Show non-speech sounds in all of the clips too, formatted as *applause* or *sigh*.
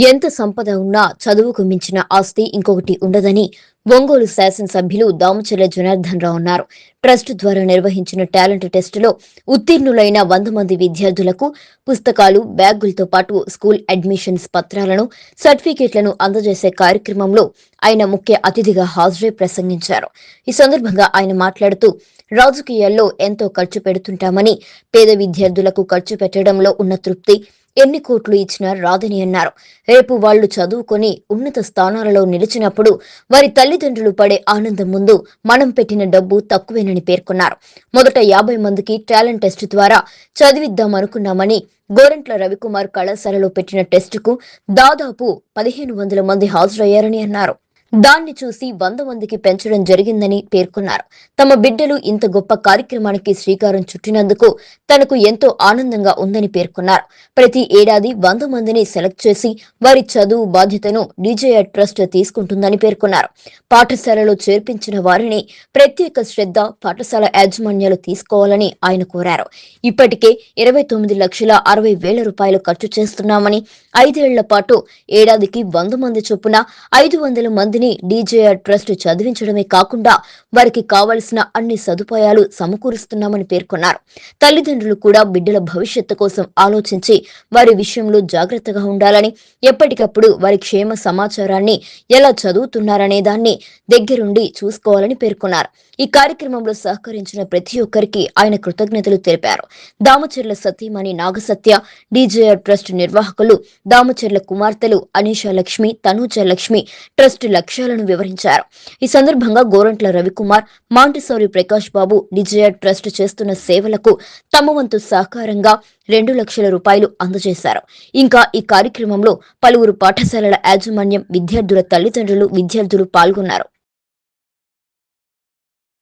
ఎంత సంపద ఉన్నా చదువుకు మించిన ఆస్తి ఇంకొకటి ఉండదని ఒంగోలు శాసనసభ్యులు దామచర్ల జనార్దన్ రావు అన్నారు. ట్రస్ట్ ద్వారా నిర్వహించిన టాలెంట్ టెస్టులో ఉత్తీర్ణులైన వంద మంది విద్యార్థులకు పుస్తకాలు బ్యాగులతో పాటు స్కూల్ అడ్మిషన్స్ పత్రాలను సర్టిఫికేట్లను అందజేసే కార్యక్రమంలో ఆయన ముఖ్య అతిథిగా హాజరై ప్రసంగించారు. ఈ సందర్భంగా ఆయన మాట్లాడుతూ రాజకీయాల్లో ఎంతో ఖర్చు పెడుతుంటామని పేద విద్యార్థులకు ఖర్చు పెట్టడంలో ఉన్న తృప్తి ఎన్ని కోట్లు ఇచ్చినా రాదని అన్నారు. రేపు వాళ్ళు చదువుకొని ఉన్నత స్థానాలలో నిలిచినప్పుడు వారి తల్లిదండ్రులు పడే ఆనందం ముందు మనం పెట్టిన డబ్బు తక్కువేనని పేర్కొన్నారు. మొదట యాభై మందికి టాలెంట్ టెస్ట్ ద్వారా చదివిద్దాం అనుకున్నామని గోరంట్ల రవికుమార్ కళాశాలలో పెట్టిన టెస్టుకు దాదాపు పదిహేను వందల మంది హాజరయ్యారని అన్నారు. దాన్ని చూసి వంద మందికి పెంచడం జరిగిందని పేర్కొన్నారు. తమ బిడ్డలు ఇంత గొప్ప కార్యక్రమానికి శ్రీకారం చుట్టినందుకు తనకు ఎంతో ఆనందంగా ఉందని పేర్కొన్నారు. ప్రతి ఏడాది వంద మందిని సెలెక్ట్ చేసి వారి చదువు బాధ్యతను డిజేఆర్ ట్రస్ట్ తీసుకుంటుందని పేర్కొన్నారు. పాఠశాలలో చేర్పించిన వారిని ప్రత్యేక శ్రద్ధ పాఠశాల యాజమాన్యాలు తీసుకోవాలని ఆయన కోరారు. ఇప్పటికే ఇరవై తొమ్మిది లక్షల అరవై వేల రూపాయలు ఖర్చు చేస్తున్నామని ఐదేళ్ళ పాటు ఏడాదికి వంద మంది చొప్పున ఐదు వందల మందిని డీజేఆర్ ట్రస్ట్ చదివించడమే కాకుండా వారికి కావలసిన అన్ని సదుపాయాలు సమకూరుస్తున్నామని పేర్కొన్నారు. తల్లిదండ్రులు కూడా బిడ్డల భవిష్యత్తు కోసం ఆలోచించి వారి విషయంలో జాగ్రత్తగా ఉండాలని ఎప్పటికప్పుడు వారి క్షేమ సమాచారాన్ని ఎలా చదువుతున్నారనే దాన్ని దగ్గరుండి చూసుకోవాలని పేర్కొన్నారు. ఈ కార్యక్రమంలో సహకరించిన ప్రతి ఒక్కరికి ఆయన కృతజ్ఞతలు తెలిపారు. దామచర్ల సతీమణి నాగసత్య డీజేఆర్ ట్రస్ట్ నిర్వాహకులు దామచర్ల కుమార్తెలు అనీషా లక్ష్మి తనూజ లక్ష్మి ట్రస్ట్ లక్ష్మి లక్ష్యాలను వివరించారు. ఈ సందర్భంగా Gorantla Ravikumar Montessori Prakash Babu DJR trust చేస్తున్న సేవలకు తమ వంతు సహకారంగా రెండు లక్షల రూపాయలు అందజేశారు. ఇంకా ఈ కార్యక్రమంలో పలువురు పాఠశాలల యాజమాన్యం విద్యార్థుల తల్లిదండ్రులు విద్యార్థులు పాల్గొన్నారు.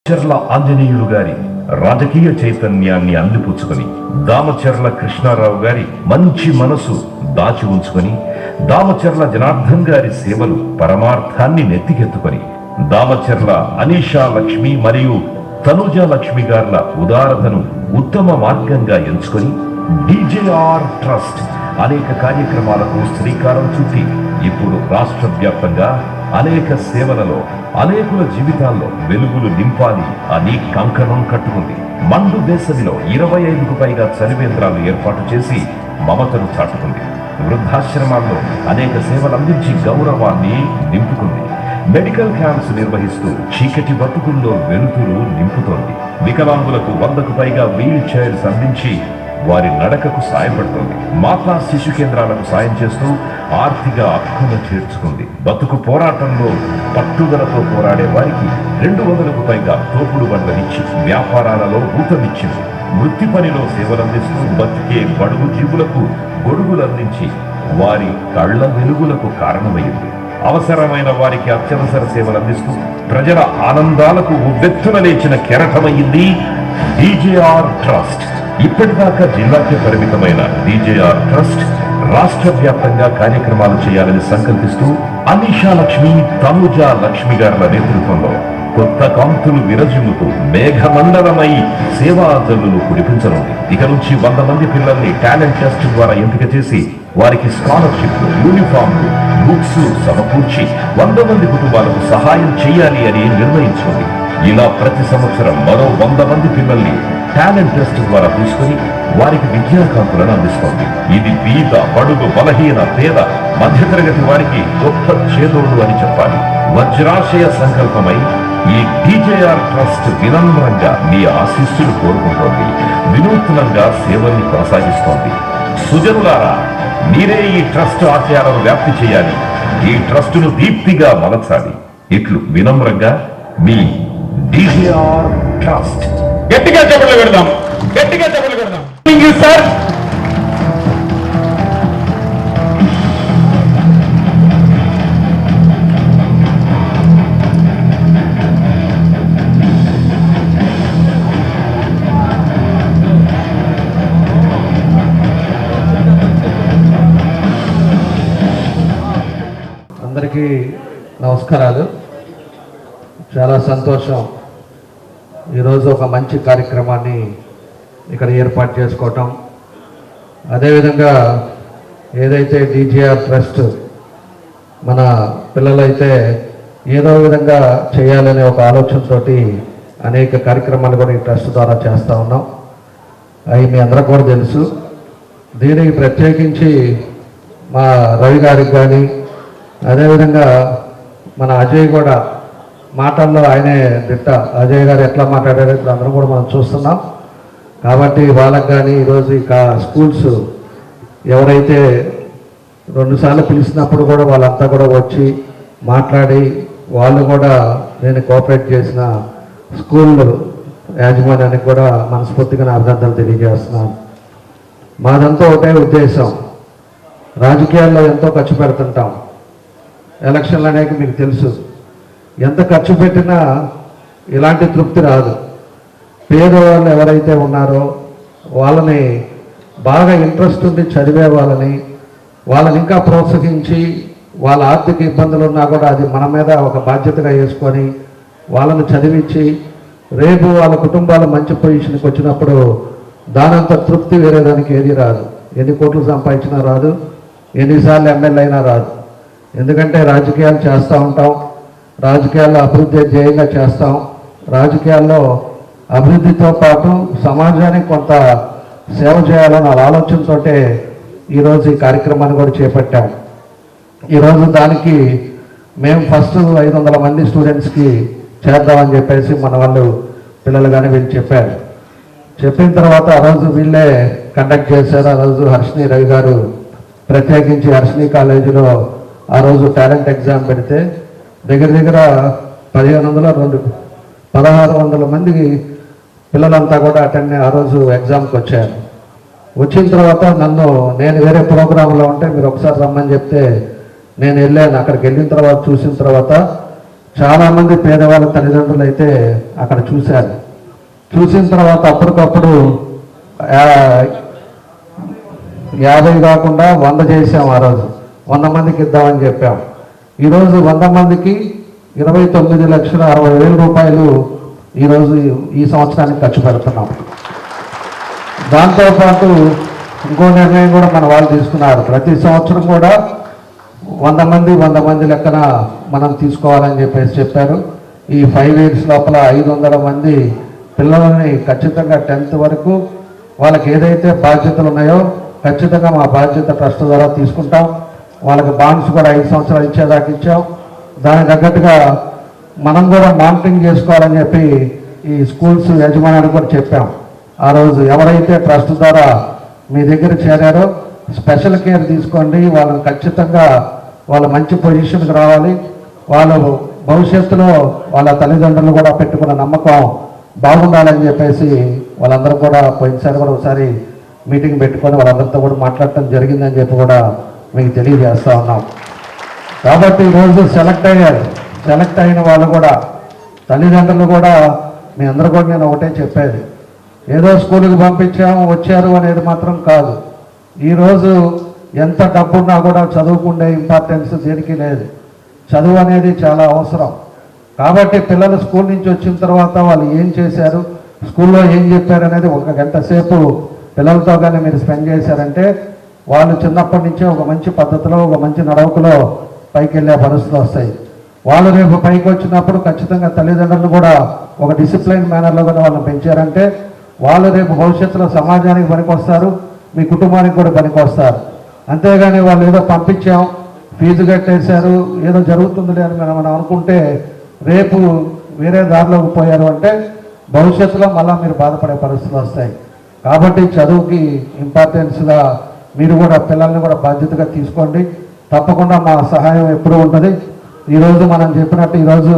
చర్ల ఆంజనేయులు గారి రాజకీయ చైతన్యాన్ని అందిపుచ్చుకొని దామచర్ల కృష్ణారావు గారి మంచి మనసు దాచి ఉంచుకొని దామచర్ల జనార్దన్ గారి సేవలు పరమార్థాన్ని నెత్తికెత్తుకొని దామచర్ల అనీషా లక్ష్మి మరియు తనుజ లక్ష్మి గార్ల ఉదారతను ఉత్తమ మార్గంగా ఎంచుకొని డిజేఆర్ ట్రస్ట్ అనేక కార్యక్రమాలకు శ్రీకారం చుట్టి ఇప్పుడు రాష్ట్ర వ్యాప్తంగా అనేక సేవలలో అనేకుల జీవితాల్లో వెలుగులు నింపాలి అని కంకణం కట్టుకుంది. మండు వేసవిలో ఇరవై ఐదుకు పైగా చలివేంద్రాలు ఏర్పాటు చేసి మమతను చాటుకుంది. వృద్ధాశ్రమాల్లో అనేక సేవలు అందించి గౌరవాన్ని నింపుకుంది. మెడికల్ క్యాంప్స్ నిర్వహిస్తూ చీకటి బతుకుల్లో వెలుతురు నింపుతోంది. వికలాంగులకు వందకు పైగా వీల్ చైర్స్ అందించి వారి నడకకు సాయపడుతోంది. మాతా శిశు కేంద్రాలకు సాయం చేస్తూ ఆర్థిక హక్కును చేర్చుకుంది బతుకు పోరాటంలో పట్టుదలతో పోరాడే వారికి రెండు వందలకు పైగా తోపుడు బండ్లనిచ్చి వ్యాపారాలలో ఊతమిచ్చింది. వృత్తి పనిలో సేవలందిస్తూ బతికే బడుగు జీవులకు గొడుగులు అందించి వారి కళ్ళ వెలుగులకు కారణమైంది. అవసరమైన వారికి అత్యవసర సేవలు అందిస్తూ ప్రజల ఆనందాలకు ఉవ్వెత్తున లేచిన కెరటమైంది డిజేఆర్ ట్రస్ట్. ఇప్పటిదాకా జిల్లాకి పరిమితమైన డిజేఆర్ ట్రస్ట్ రాష్ట్ర వ్యాప్తంగా కార్యక్రమాలు చేయాలని సంకల్పిస్తూ అనిషా లక్ష్మి తనుజా లక్ష్మి గారుల నేతృత్వంలో కొత్త కాంతులు విరజిమ్ముతూ మేఘమండలమై సేవా జల్లులు కురిపించనుంది ఇక నుంచి వంద మంది పిల్లల్ని టాలెంట్ టెస్ట్ ద్వారా ఎంపిక చేసి వారికి స్కాలర్షిప్ యూనిఫామ్లు బుక్స్ సమకూర్చి వంద మంది కుటుంబాలకు సహాయం చేయాలి అని నిర్ణయించుకుంది. ఇలా ప్రతి సంవత్సరం మరో వంద మంది పిల్లల్ని టాలెంట్ టెస్ట్ ద్వారా తీసుకుని వారికి విద్యాకాంతులను అందిస్తోంది. ఇది బీద బడుగు బలహీన పేద మధ్యతరగతి వారికి గొప్ప చేదోడు అని చెప్పాలి. వజ్రాశయ సంకల్పమై ఈ టీజేఆర్ ట్రస్ట్ వినమ్రంగా మీ ఆశీస్సులు కోరుకుంటోంది. వినూత్నంగా సేవల్ని కొనసాగిస్తోంది. సుజనులారా మీరే ఈ ట్రస్ట్ ఆశయాలను వ్యాప్తి చేయాలి. ఈ ట్రస్టును దీప్తిగా మలచాలి. ఇట్లు వినమ్రంగా మీ డిజిఆర్ ట్రస్ట్. గట్టిగా చెప్పలు పెడదాం. గట్టిగా చెప్పలు పెడదాం. సార్ అందరికీ నమస్కారాలు. చాలా సంతోషం. ఈరోజు ఒక మంచి కార్యక్రమాన్ని ఇక్కడ ఏర్పాటు చేసుకోవటం. అదేవిధంగా ఏదైతే డీజీఆర్ ట్రస్ట్ మన పిల్లలైతే ఏదో విధంగా చేయాలనే ఒక ఆలోచనతోటి అనేక కార్యక్రమాలు కూడా ఈ ట్రస్ట్ ద్వారా చేస్తూ ఉన్నాం. అవి మీ అందరికి కూడా తెలుసు. దీనికి ప్రత్యేకించి మా రవి గారికి కానీ అదేవిధంగా మన అజయ్ కూడా మాటల్లో ఆయనే దిట్ట. అజయ్ గారు ఎట్లా మాట్లాడారో ఇప్పుడు అందరం కూడా మనం చూస్తున్నాం. కాబట్టి వాళ్ళకు కానీ ఈరోజు ఇక స్కూల్స్ ఎవరైతే రెండుసార్లు పిలిచినప్పుడు కూడా వాళ్ళంతా కూడా వచ్చి మాట్లాడి వాళ్ళు కూడా నేను కోఆపరేట్ చేసిన స్కూల్ యాజమాన్యానికి కూడా మనస్ఫూర్తిగా నా అభినందనలు తెలియజేస్తున్నాను. మాదంతా ఒకటే ఉద్దేశం. రాజకీయాల్లో ఎంతో ఖర్చు పెడుతుంటాం. ఎలక్షన్లు అనేవి మీకు తెలుసు. ఎంత ఖర్చు పెట్టినా ఇలాంటి తృప్తి రాదు. పేదవాళ్ళు ఎవరైతే ఉన్నారో వాళ్ళని బాగా ఇంట్రెస్ట్ ఉండి చదివే వాళ్ళని వాళ్ళని ఇంకా ప్రోత్సహించి వాళ్ళ ఆర్థిక ఇబ్బందులు ఉన్నా కూడా అది మన మీద ఒక బాధ్యతగా వేసుకొని వాళ్ళని చదివించి రేపు వాళ్ళ కుటుంబాలు మంచి పొజిషన్కి వచ్చినప్పుడు దానంత తృప్తి వేరే దానికి ఏది రాదు. ఎన్ని కోట్లు సంపాదించినా రాదు ఎన్నిసార్లు ఎమ్మెల్యే అయినా రాదు. ఎందుకంటే రాజకీయాలు చేస్తూ ఉంటాం రాజకీయాల్లో అభివృద్ధి ధ్యేయంగా చేస్తాం. రాజకీయాల్లో అభివృద్ధితో పాటు సమాజానికి కొంత సేవ చేయాలన్న ఆలోచనతోటే ఈరోజు ఈ కార్యక్రమాన్ని కూడా చేపట్టాం. ఈరోజు దానికి మేము ఫస్ట్ ఐదు వందల మంది స్టూడెంట్స్కి చేద్దామని చెప్పేసి మన వాళ్ళు పిల్లలు కానీ వీళ్ళు చెప్పారు. చెప్పిన తర్వాత ఆ రోజు వీళ్ళే కండక్ట్ చేశారు. ఆ రోజు హర్షిని రవి గారు ప్రత్యేకించి హర్షిని కాలేజీలో ఆ రోజు టాలెంట్ ఎగ్జామ్ పెడితే దగ్గర దగ్గర పదిహేను వందల రెండు పదహారు వందల మంది పిల్లలంతా కూడా అటెండ్ ఆ రోజు ఎగ్జామ్కి వచ్చారు. వచ్చిన తర్వాత నన్ను నేను వేరే ప్రోగ్రాంలో ఉంటే మీరు ఒకసారి రమ్మని చెప్తే నేను వెళ్ళాను. అక్కడికి వెళ్ళిన తర్వాత చూసిన తర్వాత చాలామంది పేదవాళ్ళ తల్లిదండ్రులు అయితే అక్కడ చూశారు. చూసిన తర్వాత అప్పటికప్పుడు యాభై కాకుండా వంద చేసాం ఆ రోజు. వంద మందికి ఇద్దామని చెప్పాం. ఈరోజు వంద మందికి ఇరవై తొమ్మిది లక్షల అరవై వేల రూపాయలు ఈరోజు ఈ సంవత్సరానికి ఖర్చు పెడుతున్నాం. దాంతోపాటు ఇంకో నిర్ణయం కూడా మన వాళ్ళు తీసుకున్నారు. ప్రతి సంవత్సరం కూడా వంద మంది వంద మంది లెక్కన మనం తీసుకోవాలని చెప్పేసి చెప్పారు. ఈ ఫైవ్ ఇయర్స్ లోపల ఐదు వందల మంది పిల్లలని ఖచ్చితంగా టెన్త్ వరకు వాళ్ళకి ఏదైతే బాధ్యతలు ఉన్నాయో ఖచ్చితంగా మా బాధ్యత ట్రస్ట్ ద్వారా తీసుకుంటాం. వాళ్ళకి బాండ్స్ కూడా ఐదు సంవత్సరాలు ఇచ్చేదాకా ఇచ్చాం. దానికి తగ్గట్టుగా మనం కూడా మానిటరింగ్ చేసుకోవాలని చెప్పి ఈ స్కూల్స్ యజమానానికి కూడా చెప్పాం. ఆ రోజు ఎవరైతే ట్రస్ట్ ద్వారా మీ దగ్గర చేరారో స్పెషల్ కేర్ తీసుకోండి. వాళ్ళని ఖచ్చితంగా వాళ్ళ మంచి పొజిషన్కి రావాలి. వాళ్ళు భవిష్యత్తులో వాళ్ళ తల్లిదండ్రులు కూడా పెట్టుకున్న నమ్మకం బాగుండాలని చెప్పేసి వాళ్ళందరూ కూడా పోయినసారి కూడా ఒకసారి మీటింగ్ పెట్టుకొని వాళ్ళందరితో కూడా మాట్లాడటం జరిగిందని చెప్పి కూడా మీకు తెలియజేస్తా ఉన్నాం. కాబట్టి ఈరోజు సెలెక్ట్ అయ్యారు. సెలెక్ట్ అయిన వాళ్ళు కూడా తల్లిదండ్రులు కూడా మీ అందరూ కూడా నేను ఒకటే చెప్పేది. ఏదో స్కూల్కి పంపించాము వచ్చారు అనేది మాత్రం కాదు. ఈరోజు ఎంత డబ్బున్నా కూడా చదువుకుండే ఇంపార్టెన్స్ దేనికి లేదు. చదువు అనేది చాలా అవసరం. కాబట్టి పిల్లలు స్కూల్ నుంచి వచ్చిన తర్వాత వాళ్ళు ఏం చేశారు? స్కూల్లో ఏం చెప్పారు అనేది ఒక గంట సేపు పిల్లలతో కానీ మీరు స్పెండ్ చేశారంటే వాళ్ళు చిన్నప్పటి నుంచే ఒక మంచి పద్ధతిలో ఒక మంచి నడవకలో పైకి వెళ్ళే పరిస్థితులు వస్తాయి. వాళ్ళు రేపు పైకి వచ్చినప్పుడు ఖచ్చితంగా తల్లిదండ్రులు కూడా ఒక డిసిప్లైన్ మేనర్లో కూడా వాళ్ళని పెంచారంటే వాళ్ళు రేపు భవిష్యత్తులో సమాజానికి పనికొస్తారు మీ కుటుంబానికి కూడా పనికొస్తారు. అంతేగాని వాళ్ళు ఏదో పంపించాం ఫీజు కట్టేశారు ఏదో జరుగుతుందిలే అని మనం మనం అనుకుంటే రేపు వేరే దారిలోకి పోయారు అంటే భవిష్యత్తులో మళ్ళీ మీరు బాధపడే పరిస్థితులు వస్తాయి. కాబట్టి చదువుకి ఇంపార్టెన్స్గా మీరు కూడా పిల్లల్ని కూడా బాధ్యతగా తీసుకోండి. తప్పకుండా మా సహాయం ఎప్పుడూ ఉంటుంది. ఈరోజు మనం చెప్పినట్టు ఈరోజు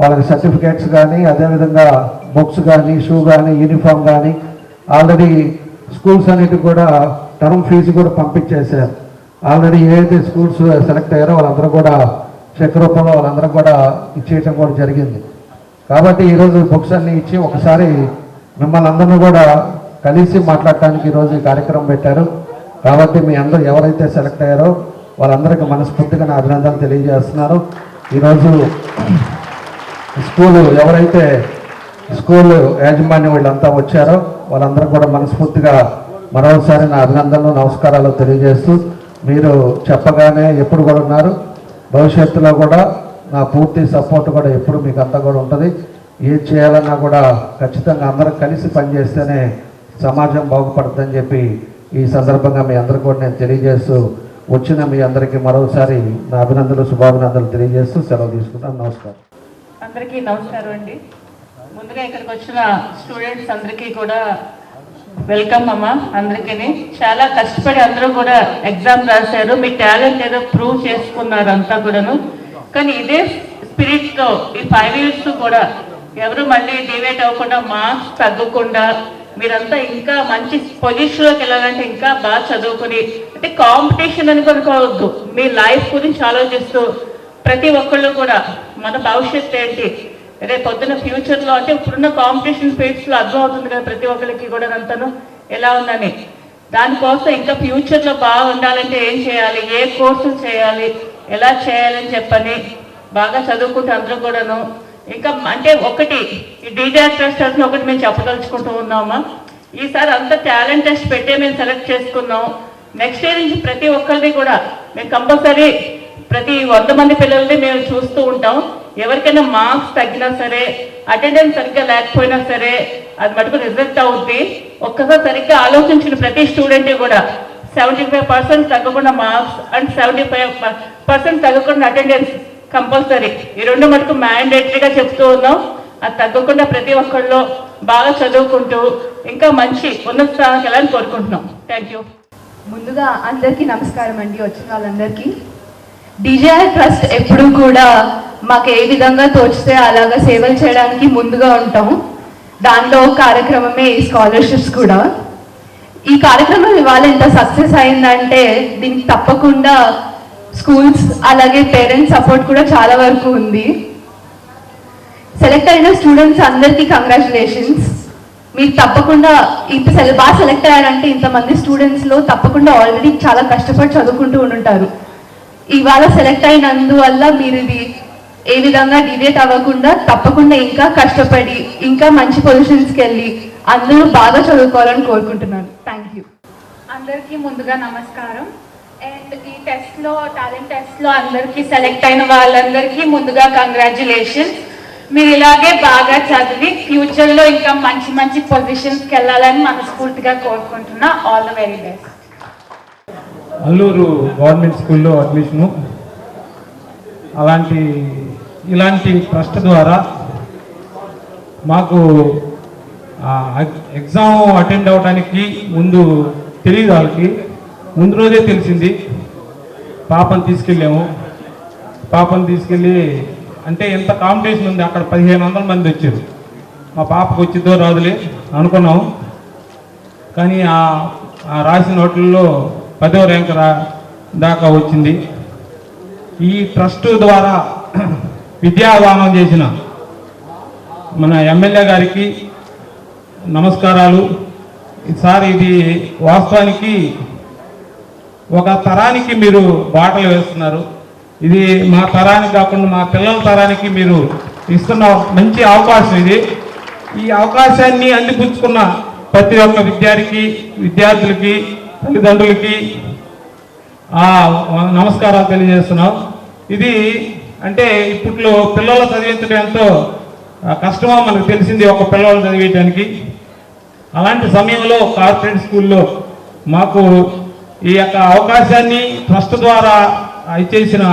వాళ్ళకి సర్టిఫికేట్స్ కానీ అదేవిధంగా బుక్స్ కానీ షూ కానీ యూనిఫామ్ కానీ ఆల్రెడీ స్కూల్స్ అన్నిటికి కూడా టర్మ్ ఫీజు కూడా పంపించేశారు. ఆల్రెడీ ఏదైతే స్కూల్స్ సెలెక్ట్ అయ్యారో వాళ్ళందరూ కూడా చెక్ రూపంలో వాళ్ళందరూ కూడా ఇచ్చేయటం కూడా జరిగింది. కాబట్టి ఈరోజు బుక్స్ అన్నీ ఇచ్చి ఒకసారి మిమ్మల్ని అందరినీ కూడా కలిసి మాట్లాడటానికి ఈరోజు ఈ కార్యక్రమం పెట్టారు. కాబట్టి మీ అందరూ ఎవరైతే సెలెక్ట్ అయ్యారో వాళ్ళందరికీ మనస్ఫూర్తిగా నా అభినందనలు తెలియజేస్తున్నారు ఈరోజు స్కూలు ఎవరైతే స్కూల్ యాజమాన్యం వీళ్ళంతా వచ్చారో వాళ్ళందరూ కూడా మనస్ఫూర్తిగా మరోసారి నా అభినందనలు నమస్కారాలు తెలియజేస్తూ మీరు చెప్పగానే ఎప్పుడు కూడా ఉన్నారు. భవిష్యత్తులో కూడా నా పూర్తి సపోర్ట్ కూడా ఎప్పుడు మీకు అంతా కూడా ఉంటుంది. ఏం చేయాలన్నా కూడా ఖచ్చితంగా అందరం కలిసి పనిచేస్తేనే సమాజం బాగుపడుతుందని చెప్పి ఈ సందర్భంగా మీ అందరికీ కూడా నేను తెలియజేస్తూ వచ్చిన మీ అందరికీ మరోసారి నా అభినందనలు శుభాభినందనలు తెలియజేస్తూ సెలవు తీసుకుంటాను. నమస్కారం. అందరికీ నమస్కారం అండి. ముందుగా ఇక్కడికి వచ్చిన స్టూడెంట్స్ అందరికీ కూడా వెల్కమ్ అమ్మ అందరికీ చాలా కష్టపడి అందరూ కూడా ఎగ్జామ్ రాశారు. మీ టాలెంట్ ఏదో ప్రూవ్ చేసుకున్నారు అంతా కూడాను. కానీ ఇదే స్పిరిట్తో ఈ ఫైవ్ ఇయర్స్ కూడా ఎవరు మళ్ళీ డివేట్ అవ్వకుండా మార్క్స్ తగ్గకుండా మీరంతా ఇంకా మంచి పొజిషన్లోకి వెళ్ళాలంటే ఇంకా బాగా చదువుకుని అంటే కాంపిటీషన్ అని కొనుక్కోవద్దు. మీ లైఫ్ గురించి ఆలోచిస్తూ ప్రతి ఒక్కళ్ళు కూడా మన భవిష్యత్తు ఏంటి? రేపు పొద్దున ఫ్యూచర్లో అంటే ఇప్పుడున్న కాంపిటీషన్ ఫీల్డ్స్లో అర్థం అవుతుంది కదా ప్రతి ఒక్కరికి కూడా అంతను ఎలా ఉందని. దానికోసం ఇంకా ఫ్యూచర్లో బాగా ఉండాలంటే ఏం చేయాలి? ఏ కోర్సులు చేయాలి? ఎలా చేయాలని చెప్పని బాగా చదువుకుంటే అందరూ కూడాను ఇంకా అంటే ఒకటి ఈ డిజాస్టర్స్ ఒకటి మేము చెప్పదలుచుకుంటూ ఉన్నామా? ఈసారి అంత టాలెంట్ టెస్ట్ పెట్టే మేము సెలెక్ట్ చేసుకున్నాం. నెక్స్ట్ ఇయర్ నుంచి ప్రతి ఒక్కరిని కూడా మేము కంపల్సరీ ప్రతి వంద మంది పిల్లల్ని మేము చూస్తూ ఉంటాం. ఎవరికైనా మార్క్స్ తగ్గినా సరే అటెండెన్స్ సరిగ్గా లేకపోయినా సరే అది మటుకు రిజల్ట్ అవుద్ది. ఒక్కసారి సరిగ్గా ఆలోచించిన ప్రతి స్టూడెంట్ కూడా సెవెంటీ ఫైవ్ పర్సెంట్ తగ్గకుండా marks and seventy five percent తగ్గకుండా అటెండెన్స్ కంపల్సరీ. ఈ రెండు మటుకు మ్యాండేటరీగా చెప్తూ ఉన్నాం. అది తగ్గకుండా ప్రతి ఒక్కళ్ళు బాగా చదువుకుంటూ ఇంకా మంచి ఉన్నత స్థానానికి వెళ్ళాలని కోరుకుంటున్నాం. థ్యాంక్ యూ ముందుగా అందరికీ నమస్కారం అండి వచ్చిన వాళ్ళందరికీ. డిజైర్ ట్రస్ట్ ఎప్పుడు కూడా మాకు ఏ విధంగా తోచితే అలాగా సేవలు చేయడానికి ముందుగా ఉంటాం. దానిలో కార్యక్రమమే ఈ స్కాలర్షిప్స్ కూడా. ఈ కార్యక్రమం ఇవాళ ఎంత సక్సెస్ అయిందంటే దీనికి తప్పకుండా స్కూల్స్ అలాగే పేరెంట్స్ సపోర్ట్ కూడా చాలా వరకు ఉంది. సెలెక్ట్ అయిన స్టూడెంట్స్ అందరికీ కంగ్రాచులేషన్స్ మీరు తప్పకుండా ఇంత సెల బాగా సెలెక్ట్ అయ్యారంటే ఇంతమంది స్టూడెంట్స్లో తప్పకుండా ఆల్రెడీ చాలా కష్టపడి చదువుకుంటూ ఉంటారు ఇవాళ సెలెక్ట్ అయినందువల్ల మీరు ఇది ఏ విధంగా డివేట్ అవ్వకుండా తప్పకుండా ఇంకా కష్టపడి ఇంకా మంచి పొజిషన్స్కి వెళ్ళి అందరూ బాగా చదువుకోవాలని కోరుకుంటున్నాను. థ్యాంక్ యూ అందరికీ ముందుగా నమస్కారం. అండ్ ఈ టెస్ట్లో టాలెంట్ టెస్ట్లో అందరికీ సెలెక్ట్ అయిన వాళ్ళందరికీ ముందుగా కంగ్రాచులేషన్స్ మీరు ఇలాగే బాగా చదివి ఫ్యూచర్లో ఇంకా మంచి మంచి పొజిషన్స్కి వెళ్ళాలని మనస్ఫూర్తిగా కోరుకుంటున్నా. All the very best Alluru government స్కూల్లో అడ్మిషను అలాంటి ఇలాంటి ట్రస్ట్ ద్వారా మాకు ఎగ్జామ్ అటెండ్ అవ్వడానికి ముందు తెలియదు వాళ్ళకి. ముందు రోజే తెలిసింది. పాపను తీసుకెళ్ళాము. పాపను తీసుకెళ్ళి అంటే ఎంత కాంపిటీషన్ ఉంది అక్కడ పదిహేను వందల మంది వచ్చారు. మా పాపకు వచ్చిద్దో రాదులే అనుకున్నాం కానీ ఆ రాసిన వాటిల్లో పదో ర్యాంక్ రా దాకా వచ్చింది. ఈ ట్రస్ట్ ద్వారా *clears throat* విద్యాదానం చేసిన మన ఎమ్మెల్యే గారికి నమస్కారాలు. సార్ ఇది వాస్తవానికి ఒక తరానికి మీరు బాటలు వేస్తున్నారు. ఇది మా తరానికి కాకుండా మా పిల్లల తరానికి మీరు ఇస్తున్న మంచి అవకాశం ఇది. ఈ అవకాశాన్ని అందిపుచ్చుకున్న ప్రతి ఒక్క విద్యార్థికి విద్యార్థులకి తల్లిదండ్రులకి నమస్కారాలు తెలియజేస్తున్నాం. ఇది అంటే ఇప్పట్లో పిల్లలు చదివించడం ఎంతో కష్టమో? మనకు తెలిసింది ఒక పిల్లలు చదివేయడానికి అలాంటి సమయంలో కార్పొరేట్ స్కూల్లో మాకు ఈ యొక్క అవకాశాన్ని ట్రస్ట్ ద్వారా ఇచ్చేసిన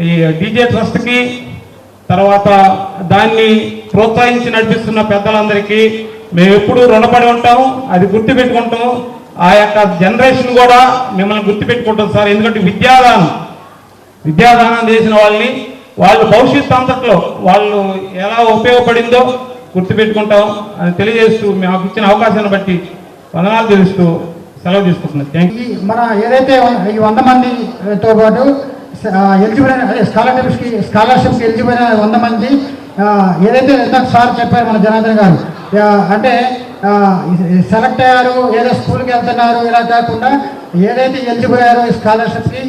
ఈ డీజే ట్రస్ట్కి తర్వాత దాన్ని ప్రోత్సహించి నడిపిస్తున్న పెద్దలందరికీ మేము ఎప్పుడూ రుణపడి ఉంటాము అది గుర్తుపెట్టుకుంటాము. ఆ యొక్క జనరేషన్ కూడా మిమ్మల్ని గుర్తుపెట్టుకుంటాం సార్. ఎందుకంటే విద్యాదానం విద్యాదానం చేసిన వాళ్ళని వాళ్ళు భవిష్యత్తు అంతట్లో వాళ్ళు ఎలా ఉపయోగపడిందో గుర్తుపెట్టుకుంటాం. అని తెలియజేస్తూ మాకు ఇచ్చిన అవకాశాన్ని బట్టి వందనాలు తెలుస్తూ సెలవు తీసుకుంటున్నాను. థ్యాంక్ యూ మన ఏదైతే ఈ వంద మందితో పాటు ఎలిజిబుల్ అయిన అదే స్కాలర్షిప్స్కి స్కాలర్షిప్కి ఎలిజిబుల్ అయిన వంద మంది ఏదైతే ఇందాక సార్ చెప్పారు మన జనార్దన్ గారు అంటే సెలెక్ట్ అయ్యారు ఏదో స్కూల్కి వెళ్తున్నారు ఇలా కాకుండా ఏదైతే ఎలిజిబుల్ అయ్యారో ఈ స్కాలర్షిప్కి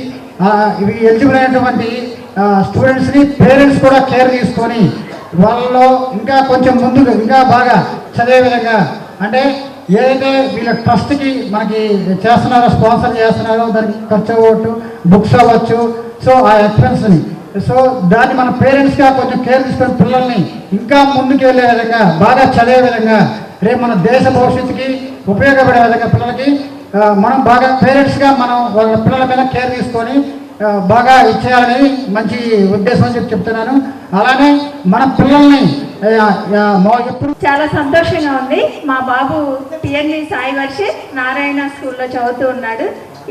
ఇవి ఎలిజిబుల్ అయినటువంటి స్టూడెంట్స్ని పేరెంట్స్ కూడా కేర్ తీసుకొని వాళ్ళలో ఇంకా కొంచెం ముందుకు ఇంకా బాగా చదివే విధంగా అంటే ఏదైతే వీళ్ళ ట్రస్ట్కి మనకి చేస్తున్నారో స్పాన్సర్ చేస్తున్నారో దానికి ఖర్చు అవ్వచ్చు బుక్స్ అవ్వచ్చు. సో ఆ ఎక్స్పెన్స్ని సో దాన్ని మన పేరెంట్స్గా కొంచెం కేర్ తీసుకొని పిల్లల్ని ఇంకా ముందుకు వెళ్ళే విధంగా బాగా చదివే విధంగా రేపు మన దేశ భవిష్యత్తుకి ఉపయోగపడే విధంగా పిల్లలకి మనం బాగా పేరెంట్స్గా మనం వాళ్ళ పిల్లల మీద కేర్ తీసుకొని బాగా ఇచ్చేయాలని మంచి ఉద్దేశం అని చెప్పి చెప్తున్నాను. అలానే మన పిల్లల్ని ఎప్పుడు చాలా సంతోషంగా ఉంది. మా బాబు టిఎన్వి సాయి వర్షి నారాయణ స్కూల్లో చదువుతూ ఉన్నాడు.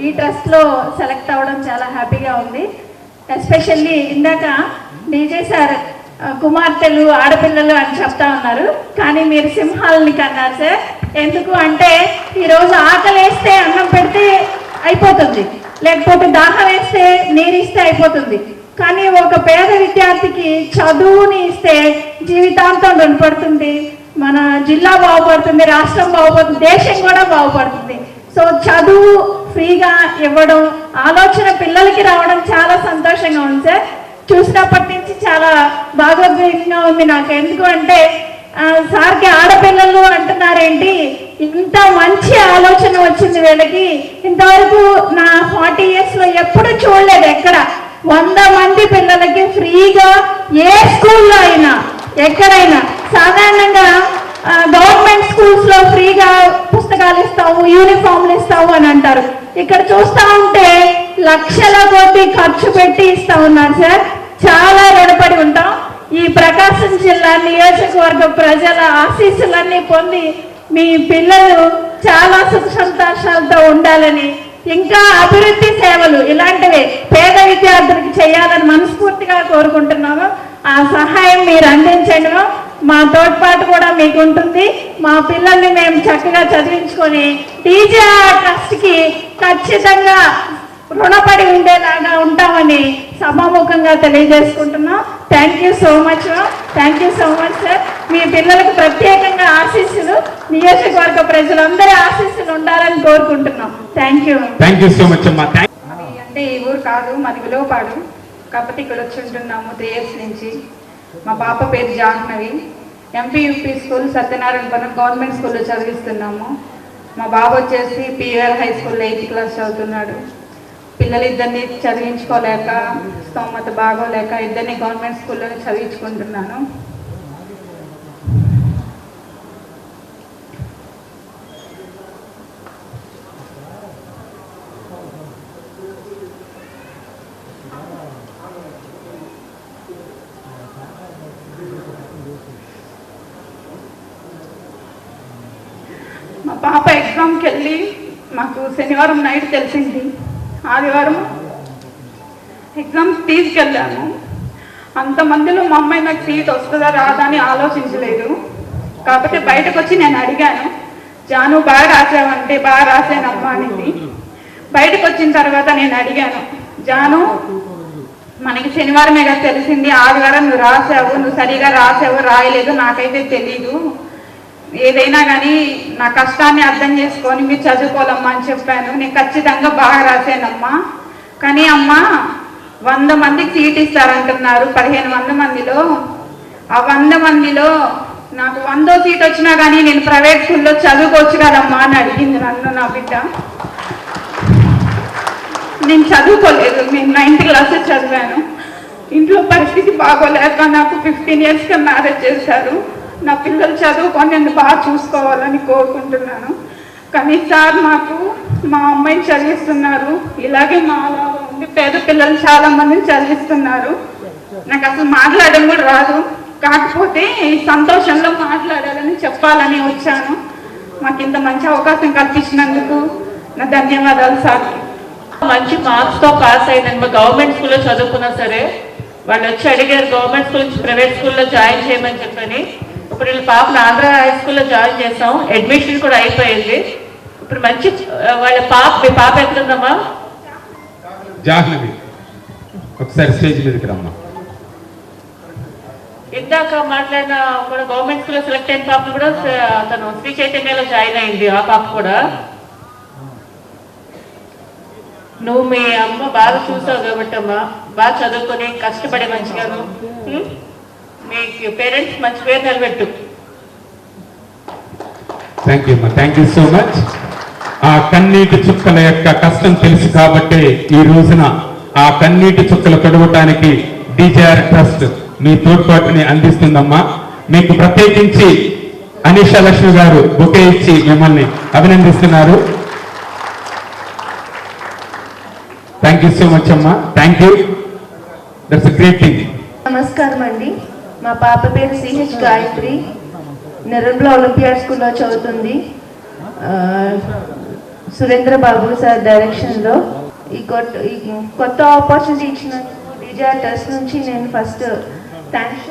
ఈ ట్రస్ట్లో సెలెక్ట్ అవ్వడం చాలా హ్యాపీగా ఉంది. ఎస్పెషల్లీ ఇందాక డీజే సార్ కుమార్తెలు ఆడపిల్లలు అని చెప్తా ఉన్నారు. కానీ మీరు సింహాలని కన్నారు సార్. ఎందుకు అంటే ఈరోజు ఆకలి వేస్తే అన్నం పెడితే అయిపోతుంది. లేకపోతే దాహం వేస్తే నీరు ఇస్తే అయిపోతుంది. కానీ ఒక పేద విద్యార్థికి చదువుని ఇస్తే జీవితాంతం రుణపడుతుంది. మన జిల్లా బాగుపడుతుంది రాష్ట్రం బాగుపడుతుంది దేశం కూడా బాగుపడుతుంది. సో చదువు ఫ్రీగా ఇవ్వడం ఆలోచన పిల్లలకి రావడం చాలా సంతోషంగా ఉంది సార్. చూసినప్పటి నుంచి చాలా భాగోద్వేగంగా ఉంది నాకు. ఎందుకు అంటే సార్కి ఆడపిల్లలు అంటున్నారేంటి ఇంత మంచి ఆలోచన వచ్చింది వీళ్ళకి. ఇంతవరకు నా ఫార్టీ ఇయర్స్లో ఎప్పుడు చూడలేదు ఎక్కడ. వంద మంది పిల్లలకి ఫ్రీగా ఏ స్కూల్లో అయినా ఎక్కడైనా సాధారణంగా గవర్నమెంట్ స్కూల్స్లో ఫ్రీగా పుస్తకాలు ఇస్తాము యూనిఫామ్లు ఇస్తాము అని అంటారు. ఇక్కడ చూస్తా ఉంటే లక్షల కోటి ఖర్చు పెట్టి ఇస్తా ఉన్నారు సార్. చాలా రుణపడి ఉంటాం. ఈ ప్రకాశం జిల్లా నియోజకవర్గ ప్రజల ఆశీస్సులన్నీ పొంది మీ పిల్లలు చాలా సుఖ సంతోషాలతో ఉండాలని ఇంకా అభివృద్ధి సేవలు ఇలాంటివి పేద విద్యార్థులకు చేయాలని మనస్ఫూర్తిగా కోరుకుంటున్నాము. ఆ సహాయం మీరు అందించండి. మా తోడ్పాటు కూడా మీకు ఉంటుంది. మా పిల్లల్ని మేము చక్కగా చదివించుకొని టీజీఆర్ ట్రస్ట్కి ఖచ్చితంగా రుణపడి ఉండేలాగా ఉంటామని సభాముఖంగా తెలియజేసుకుంటున్నాం. Thank you so much thank you so much sir మీ పిల్లలకు ప్రత్యేకంగా ఆశీస్సులు నియోజకవర్గ ప్రజలందరి ఆశీస్సులు ఉండాలని కోరుకుంటున్నాం. Thank you thank you so much అమ్మా. అంటే ఈ ఊరు కాదు మాది విలువపాడు కాకపోతే ఇక్కడ వచ్చి ఉంటున్నాము త్రీ ఇయర్స్ నుంచి. మా పాప పేరు Jahnavi. MPUP school Satyanarayanapuram government స్కూల్లో చదివిస్తున్నాము. మా బాబు వచ్చేసి పిఆర్ హై స్కూల్లో ఎయిత్ క్లాస్ చదువుతున్నాడు. పిల్లలిద్దరిని చదివించుకోలేక స్తోమత బాగోలేక ఇద్దరిని గవర్నమెంట్ స్కూల్లోనే చదివించుకుంటున్నాను. మా పాప ఎగ్జామ్కి వెళ్ళి మాకు శనివారం నైట్ తెలిసింది. ఆదివారం ఎగ్జామ్స్ తీసుకెళ్ళాము. అంతమందిలో మా అమ్మాయి నాకు సీట్ వస్తుందా రాదా అని ఆలోచించలేదు. కాబట్టి బయటకు వచ్చి నేను అడిగాను జాను బాగా రాసావంటే బాగా రాసానమ్మా అనేది. బయటకు వచ్చిన తర్వాత నేను అడిగాను జాను మనకి శనివారమే కదా తెలిసింది ఆదివారం నువ్వు రాసావు నువ్వు సరిగా రాసావు రాయలేదు నాకైతే తెలీదు. ఏదైనా కానీ నా కష్టాన్ని అర్థం చేసుకొని మీరు చదువుకోవాలమ్మా అని చెప్పాను. నేను ఖచ్చితంగా బాగా రాశానమ్మా. కానీ అమ్మా వంద మందికి సీట్ ఇస్తారంటున్నారు. పదిహేను వంద మందిలో. ఆ వంద మందిలో నాకు వందో సీట్ వచ్చినా కానీ నేను ప్రైవేట్ స్కూల్లో చదువుకోవచ్చు కదమ్మా అని అడిగింది నన్ను నా బిడ్డ. నేను చదువుకోలేదు. నేను నైన్త్ క్లాస్ చదివాను. ఇంట్లో పరిస్థితి బాగోలేక నాకు ఫిఫ్టీన్ ఇయర్స్గా మ్యారేజ్ చేశారు. నా పిల్లలు చదువుకొని నేను బాగా చూసుకోవాలని కోరుకుంటున్నాను. కానీ సార్ మాకు మా అమ్మాయిని చదివిస్తున్నారు. ఇలాగే మా అలా ఉండి పేద పిల్లలు చాలా మందిని చదివిస్తున్నారు. నాకు అసలు మాట్లాడడం కూడా రాదు. కాకపోతే ఈ సంతోషంలో మాట్లాడాలని చెప్పాలని వచ్చాను. మాకు ఇంత మంచి అవకాశం కల్పించినందుకు నా ధన్యవాదాలు సార్. మంచి మార్క్స్తో పాస్ అయిందని గవర్నమెంట్ స్కూల్లో చదువుకున్నా సరే వాళ్ళు వచ్చి అడిగారు గవర్నమెంట్ స్కూల్ నుంచి ప్రైవేట్ స్కూల్లో జాయిన్ చేయమని చెప్పని. ఇప్పుడు వీళ్ళ పాపను ఆంధ్ర హై స్కూల్లో జాయిన్ చేసాం అడ్మిషన్ కూడా అయిపోయింది. ఇప్పుడు మంచి వాళ్ళ పాప మీ పాప ఎక్కడుందమ్మా? జాహ్నవి. ఒకసారి స్టేజ్ మీదకి రమ్మా ఇందాక మాట్లాడిన కూడా గవర్నమెంట్ స్కూల్లో సెలెక్ట్ అయిన పాప కూడా తను శ్రీ చైతన్యలో జాయిన్ అయింది ఆ పాప కూడా. నువ్వు మీ అమ్మ బాగా చూసావు కాబట్టి అమ్మ బాగా చదువుకొని కష్టపడి మంచిగాను? మీ పేరెంట్స్ మంచి పేరు నిలబెట్టు థ్యాంక్ యూ అమ్మా థ్యాంక్ యూ సో మచ్ ఆ కన్నీటి చుక్కల యొక్క కష్టం తెలుసు కాబట్టి ఈ రోజున ఆ కన్నీటి చుక్కలు తొడవటానికి డిజేఆర్ ట్రస్ట్ మీ తోడ్పాటుని అందిస్తుందమ్మా. మీకు ప్రత్యేకించి అనీషా లక్ష్మి గారు బొకే ఇచ్చి మిమ్మల్ని అభినందిస్తున్నారు. థ్యాంక్ యూ సో మచ్ అమ్మా. Thank you that's great thing నమస్కారం అండి మా పాప పేరు సిహెచ్ గాయత్రి. నిర్మల ఒలింపియాడ్ స్కూల్లో చదువుతుంది. సురేంద్ర బాబు సార్ డైరెక్షన్లో. ఈ కొత్త ఈ కొత్త ఆపర్చునిటీ ఇచ్చిన విజయ ట్రస్ట్ నుంచి నేను ఫస్ట్ థ్యాంక్స్